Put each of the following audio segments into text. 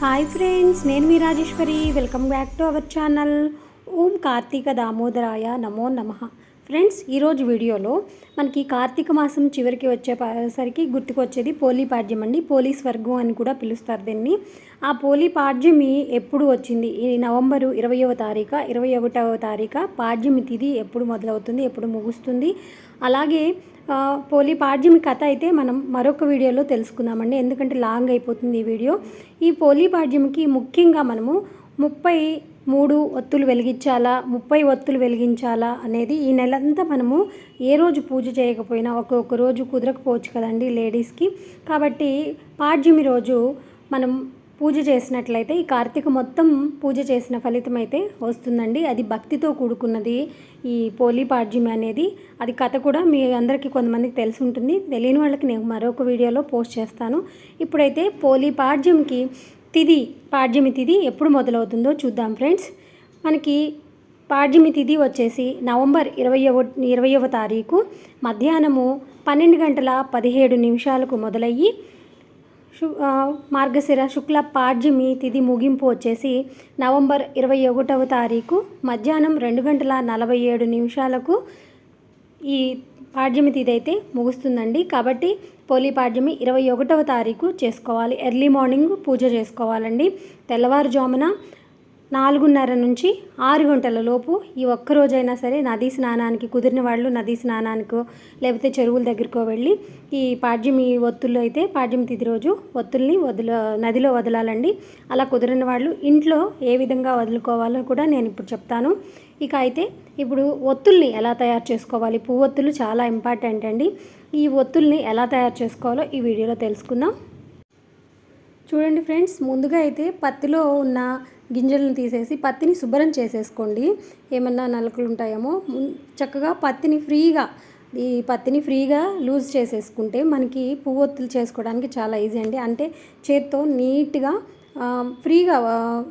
Hi friends నేను మీ Rajeshwari. Welcome back to our channel ఓం కార్తీక దామోదరాయ నమో నమ. ఫ్రెండ్స్ ఈరోజు వీడియోలో మనకి కార్తీక మాసం చివరికి వచ్చేసరికి గుర్తుకొచ్చేది పోలీ పాడ్యం అండి. పోలీస్ వర్గం అని కూడా పిలుస్తారు దీన్ని. ఆ పోలీ పాడ్యమి ఎప్పుడు వచ్చింది? ఈ నవంబరు ఇరవయవ తారీఖు ఇరవై ఒకటవ తారీఖు పాడ్యమి తిథి ఎప్పుడు మొదలవుతుంది ఎప్పుడు ముగుస్తుంది? అలాగే పోలీ పాడ్యమి కథ అయితే మనం మరొక వీడియోలో తెలుసుకుందామండి. ఎందుకంటే లాంగ్ అయిపోతుంది ఈ వీడియో. ఈ పోలీ పాడ్యమికి ముఖ్యంగా మనము ముప్పై మూడు ఒత్తులు వెలిగించాలా ముప్పై ఒత్తులు వెలిగించాలా అనేది ఈ నెలంతా మనము ఏ రోజు పూజ చేయకపోయినా ఒక్కొక్క రోజు కుదరకపోవచ్చు కదండి లేడీస్కి. కాబట్టి పాడ్యమి రోజు మనం పూజ చేసినట్లయితే ఈ కార్తీక మొత్తం పూజ చేసిన ఫలితం అయితే వస్తుందండి. అది భక్తితో కూడుకున్నది ఈ పోలీపాడ్యం అనేది. అది కథ కూడా మీ అందరికీ కొంతమందికి తెలిసి ఉంటుంది. తెలియని వాళ్ళకి నేను మరొక వీడియోలో పోస్ట్ చేస్తాను. ఇప్పుడైతే పోలీపాడ్యంకి తిది తిథి పాడ్యమి తిథి ఎప్పుడు మొదలవుతుందో చూద్దాం ఫ్రెండ్స్. మనకి పాడ్యమి తిథి వచ్చేసి నవంబర్ ఇరవయవ ఇరవయవ తారీఖు మధ్యాహ్నము పన్నెండు గంటల పదిహేడు నిమిషాలకు మొదలయ్యి మార్గశిర శుక్ల పాడ్యమి తిథి ముగింపు వచ్చేసి నవంబర్ ఇరవై ఒకటవ తారీఖు మధ్యాహ్నం రెండు గంటల నలభై ఏడు నిమిషాలకు ఈ పాడ్యమి తిథి అయితే ముగుస్తుందండి. కాబట్టి పోలీ పాడ్యమి ఇరవై ఒకటవ తారీఖు చేసుకోవాలి. ఎర్లీ మార్నింగ్ పూజ చేసుకోవాలండి. తెల్లవారుజామున నాలుగున్నర నుంచి ఆరు గంటల లోపు ఈ ఒక్కరోజైనా సరే నదీ స్నానానికి కుదిరిన వాళ్ళు నదీ స్నానానికో లేకపోతే చెరువుల దగ్గరకో వెళ్ళి ఈ పాడ్యమి ఒత్తుల్లో అయితే పాడ్యమి తిథి రోజు ఒత్తుల్ని వదిల నదిలో వదలాలండి. అలా కుదిరిన వాళ్ళు ఇంట్లో ఏ విధంగా వదులుకోవాలో కూడా నేను ఇప్పుడు చెప్తాను. ఇక అయితే ఇప్పుడు ఒత్తుల్ని ఎలా తయారు చేసుకోవాలి? పువ్వొత్తులు చాలా ఇంపార్టెంట్ అండి. ఈ ఒత్తుల్ని ఎలా తయారు చేసుకోవాలో ఈ వీడియోలో తెలుసుకుందాం. చూడండి ఫ్రెండ్స్ ముందుగా అయితే పత్తిలో ఉన్న గింజలను తీసేసి పత్తిని శుభ్రం చేసేసుకోండి. ఏమన్నా నలకలు ఉంటాయేమో చక్కగా పత్తిని ఫ్రీగా ఈ పత్తిని ఫ్రీగా లూజ్ చేసేసుకుంటే మనకి పువ్వొత్తులు చేసుకోవడానికి చాలా ఈజీ అండి. అంటే చేత్తో నీట్గా ఫ్రీగా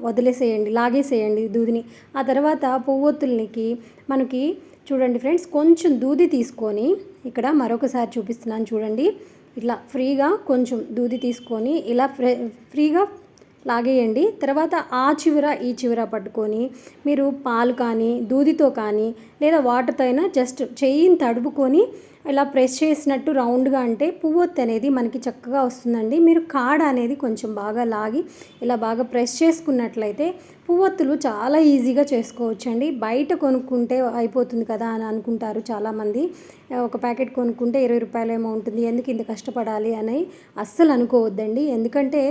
వదిలేసేయండి లాగేసేయండి దూదిని. ఆ తర్వాత పువ్వొత్తులకి మనకి చూడండి ఫ్రెండ్స్ కొంచెం దూది తీసుకొని ఇక్కడ మరొకసారి చూపిస్తున్నాను చూడండి. ఇట్లా ఫ్రీగా కొంచెం దూది తీసుకొని ఇలా ఫ్రీగా లాగేయండి. తర్వాత ఆ చివర ఈ చివర పట్టుకొని మీరు పాలు కానీ దూదితో కానీ లేదా వాటర్తో అయినా జస్ట్ చెయ్యిని తడుపుకొని ఇలా ప్రెస్ చేసినట్టు రౌండ్గా అంటే పువ్వొత్తి అనేది మనకి చక్కగా వస్తుందండి. మీరు కాడ అనేది కొంచెం బాగా లాగి ఇలా బాగా ప్రెస్ చేసుకున్నట్లయితే పువ్వొత్తులు చాలా ఈజీగా చేసుకోవచ్చండి. బయట కొనుక్కుంటే అయిపోతుంది కదా అని అనుకుంటారు చాలామంది. ఒక ప్యాకెట్ కొనుక్కుంటే ఇరవై రూపాయలు ఏమో ఉంటుంది ఎందుకు ఇంత కష్టపడాలి అని అస్సలు అనుకోవద్దండి. ఎందుకంటే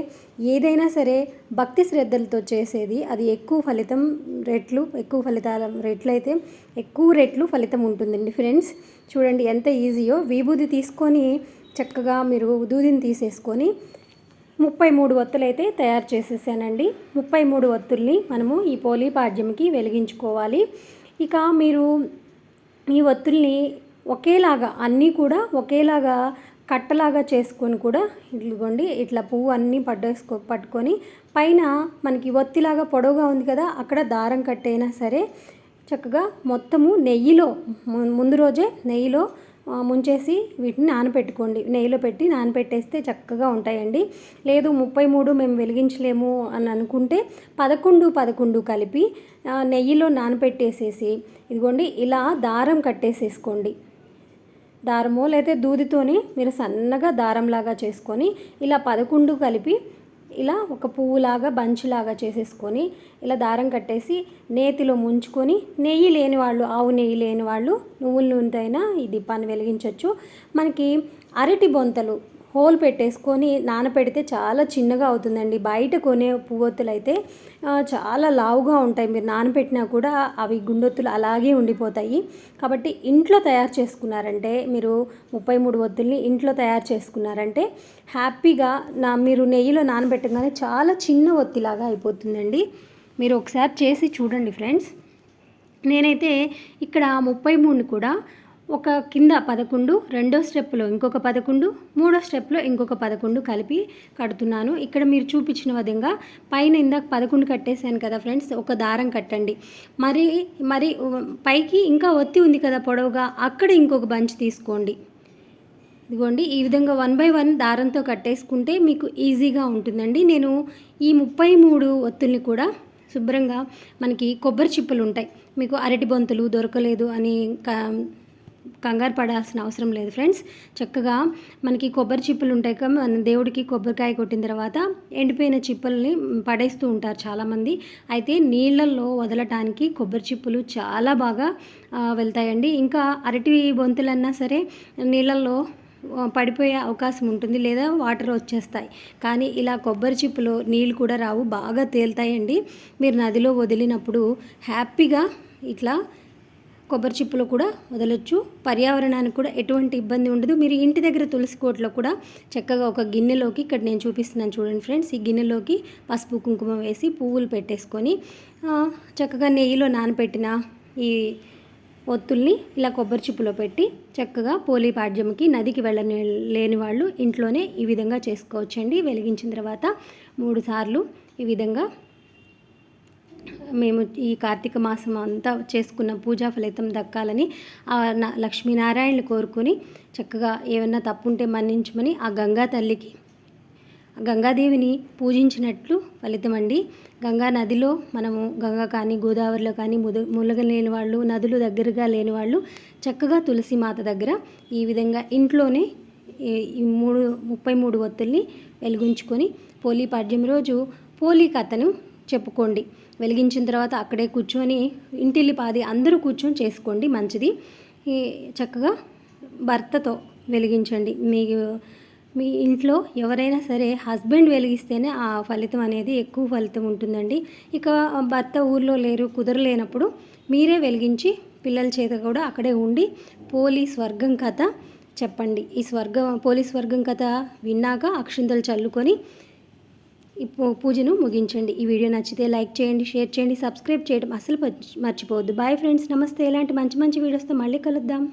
ఏదైనా సరే భక్తి శ్రద్ధలతో చేసేది. అది ఎక్కువ ఫలితం రెట్లు ఎక్కువ ఫలితాల రేట్లు అయితే ఎక్కువ రెట్లు ఫలితం ఉంటుందండి ఫ్రెండ్స్. చూడండి ఎంత ఈజీయో. విభూది తీసుకొని చక్కగా మీరు దూదిని తీసేసుకొని ముప్పై మూడు వత్తులైతే తయారు చేసేసానండి. ముప్పై మూడు ఒత్తుల్ని మనము ఈ పోలీ పాడ్యంకి వెలిగించుకోవాలి. ఇక మీరు ఈ ఒత్తుల్ని ఒకేలాగా అన్నీ కూడా ఒకేలాగా కట్టలాగా చేసుకొని కూడా ఇదిగోండి ఇట్లా పువ్వు అన్నీ పట్టేసుకో పట్టుకొని పైన మనకి ఒత్తిలాగా పొడవుగా ఉంది కదా అక్కడ దారం కట్టైనా సరే చక్కగా మొత్తము నెయ్యిలో ము- ముందు రోజే నెయ్యిలో ముంచేసి వీటిని నానపెట్టుకోండి. నెయ్యిలో పెట్టి నానబెట్టేస్తే చక్కగా ఉంటాయండి. లేదు ముప్పై మూడు మేము వెలిగించలేము అని అనుకుంటే పదకొండు పదకొండు కలిపి నెయ్యిలో నానబెట్టేసేసి ఇదిగోండి ఇలా దారం కట్టేసేసుకోండి. దారమో లేదా దూదితోని మీరు సన్నగా దారంలాగా చేసుకొని ఇలా పదకొండు కలిపి ఇలా ఒక పువ్వులాగా బంచ్లాగా చేసేసుకొని ఇలా దారం కట్టేసి నేతిలో ముంచుకొని నెయ్యి లేని వాళ్ళు ఆవు నెయ్యి లేని వాళ్ళు నువ్వుల నూనెతో అయినా ఈ దీపాన్ని వెలిగించవచ్చు మనకి అరటి బొంతలు హోల్ పెట్టేసుకొని నానపెడితే చాలా చిన్నగా అవుతుందండి. బయట కొనే పువ్వొత్తులు అయితే చాలా లావుగా ఉంటాయి. మీరు నానపెట్టినా కూడా అవి గుండొత్తులు అలాగే ఉండిపోతాయి. కాబట్టి ఇంట్లో తయారు చేసుకున్నారంటే మీరు ముప్పై మూడు ఒత్తుల్ని ఇంట్లో తయారు చేసుకున్నారంటే హ్యాపీగా నా మీరు నెయ్యిలో నానబెట్టగానే చాలా చిన్న ఒత్తిలాగా అయిపోతుందండి. మీరు ఒకసారి చేసి చూడండి ఫ్రెండ్స్. నేనైతే ఇక్కడ ముప్పై మూడుని కూడా ఒక కింద పదకొండు రెండో స్టెప్లో ఇంకొక పదకొండు మూడో స్టెప్లో ఇంకొక పదకొండు కలిపి కడుతున్నాను. ఇక్కడ మీరు చూపించిన విధంగా పైన ఇందాక పదకొండు కట్టేశాను కదా ఫ్రెండ్స్ ఒక దారం కట్టండి. మరి మరి పైకి ఇంకా ఒత్తి ఉంది కదా పొడవుగా అక్కడ ఇంకొక బంచ్ తీసుకోండి. ఇదిగోండి ఈ విధంగా వన్ బై వన్ దారంతో కట్టేసుకుంటే మీకు ఈజీగా ఉంటుందండి. నేను ఈ ముప్పై మూడు ఒత్తుల్ని కూడా శుభ్రంగా మనకి కొబ్బరి చిప్పలు ఉంటాయి. మీకు అరటి బొంతులు దొరకలేదు అని క- కంగారు పడాల్సిన అవసరం లేదు ఫ్రెండ్స్. చక్కగా మనకి కొబ్బరి చిప్పలు ఉంటాయి కదా మన దేవుడికి కొబ్బరికాయ కొట్టిన తర్వాత ఎండిపోయిన చిప్పల్ని పడేస్తూ ఉంటారు చాలామంది. అయితే నీళ్ళల్లో వదలటానికి కొబ్బరి చిప్పలు చాలా బాగా వెళ్తాయండి. ఇంకా అరటి బొంతులన్నా సరే నీళ్ళల్లో పడిపోయే అవకాశం ఉంటుంది లేదా వాటర్ వచ్చేస్తాయి. కానీ ఇలా కొబ్బరి చిప్పులో నీళ్ళు కూడా రావు బాగా తేలుతాయండి. మీరు నదిలో వదిలినప్పుడు హ్యాపీగా ఇట్లా కొబ్బరి చిప్పులో కూడా వదలొచ్చు. పర్యావరణానికి కూడా ఎటువంటి ఇబ్బంది ఉండదు. మీరు ఇంటి దగ్గర తులసి కోట్లో కూడా చక్కగా ఒక గిన్నెలోకి ఇక్కడ నేను చూపిస్తున్నాను చూడండి ఫ్రెండ్స్. ఈ గిన్నెలోకి పసుపు కుంకుమ వేసి పువ్వులు పెట్టేసుకొని చక్కగా నెయ్యిలో నానబెట్టిన ఈ ఒత్తుల్ని ఇలా కొబ్బరి చిప్పులో పెట్టి చక్కగా పోలీ పాడ్యంకి నదికి వెళ్ళని లేని వాళ్ళు ఇంట్లోనే ఈ విధంగా చేసుకోవచ్చండి. వెలిగించిన తర్వాత మూడు సార్లు ఈ విధంగా మేము ఈ కార్తీక మాసం అంతా చేసుకున్న పూజా ఫలితం దక్కాలని ఆ కోరుకుని కోరుకొని చక్కగా ఏమన్నా తప్పుంటే మన్నించమని ఆ గంగా తల్లికి గంగాదేవిని పూజించినట్లు ఫలితం అండి. గంగా నదిలో మనము గంగా కానీ గోదావరిలో కానీ ముద ములగలేని వాళ్ళు నదులు దగ్గరగా లేని వాళ్ళు చక్కగా తులసి మాత దగ్గర ఈ విధంగా ఇంట్లోనే ఈ ఈ మూడు ముప్పై మూడు ఒత్తుల్ని వెలిగించుకొని పోలీ పాడ్యం రోజు పోలీ కథను చెప్పుకోండి. వెలిగించిన తర్వాత అక్కడే కూర్చొని ఇంటిల్లి పాది అందరూ కూర్చొని చేసుకోండి మంచిది. ఈ చక్కగా భర్తతో వెలిగించండి. మీ మీ ఇంట్లో ఎవరైనా సరే హస్బెండ్ వెలిగిస్తేనే ఆ ఫలితం అనేది ఎక్కువ ఫలితం ఉంటుందండి. ఇక భర్త ఊర్లో లేరు కుదరలేనప్పుడు మీరే వెలిగించి పిల్లల చేత కూడా అక్కడే ఉండి పోలీస్ స్వర్గం కథ చెప్పండి. ఈ స్వర్గం పోలీస్ స్వర్గం కథ విన్నాక అక్షింతలు చల్లుకొని పూజను ముగించండి. ఈ వీడియో నచ్చితే లైక్ చేయండి షేర్ చేయండి సబ్స్క్రైబ్ చేయడం అసలు మర్చిపోవద్దు. బాయ్ ఫ్రెండ్స్ నమస్తే. ఇలాంటి మంచి మంచి వీడియోస్తో మళ్ళీ కలుద్దాం.